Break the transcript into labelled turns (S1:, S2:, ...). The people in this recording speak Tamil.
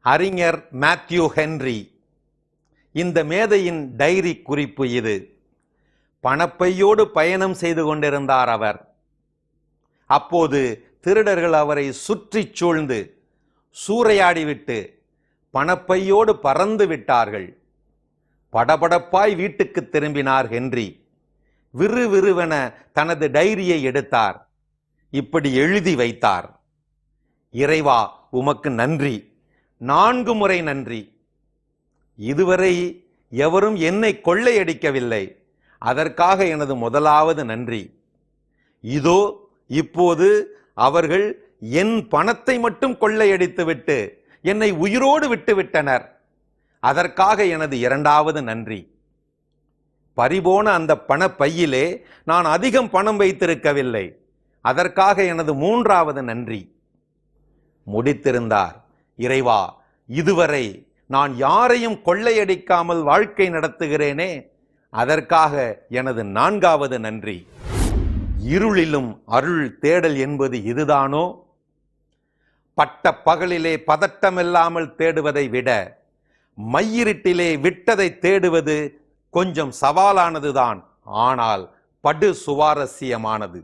S1: அறிஞர் மேத்யூ ஹென்றி. இந்த மேதையின் டைரி குறிப்பு இது. பணப்பையோடு பயணம் செய்து கொண்டிருந்தார் அவர். அப்போது திருடர்கள் அவரை சுற்றிச் சூழ்ந்து சூறையாடிவிட்டு பணப்பையோடு பறந்து விட்டார்கள். படபடப்பாய் வீட்டுக்கு திரும்பினார் ஹென்றி. விறுவிறுவென தனது டைரியை எடுத்தார். இப்படி எழுதி வைத்தார். இறைவா உமக்கு நன்றி. நான்கு முறை நன்றி. இதுவரை எவரும் என்னை கொள்ளையடிக்கவில்லை. அதற்காக எனது முதலாவது நன்றி. இதோ இப்போது அவர்கள் என் பணத்தை மட்டும் கொள்ளையடித்துவிட்டு என்னை உயிரோடு விட்டுவிட்டனர். அதற்காக எனது இரண்டாவது நன்றி. பறிபோன அந்த பணப்பையிலே நான் அதிகம் பணம் வைத்திருக்கவில்லை. அதற்காக எனது மூன்றாவது நன்றி. முடித்திருந்தார். இறைவா இதுவரை நான் யாரையும் கொள்ளையடிக்காமல் வாழ்க்கை நடத்துகிறேனே அதற்காக எனது நான்காவது நன்றி. இருளிலும் அருள் தேடல் என்பது இதுதானோ? பட்ட பகலிலே பதட்டமில்லாமல் தேடுவதை விட மையிருட்டிலே விட்டதை தேடுவது கொஞ்சம் சவாலானதுதான் ஆனால் படு சுவாரஸ்யமானது.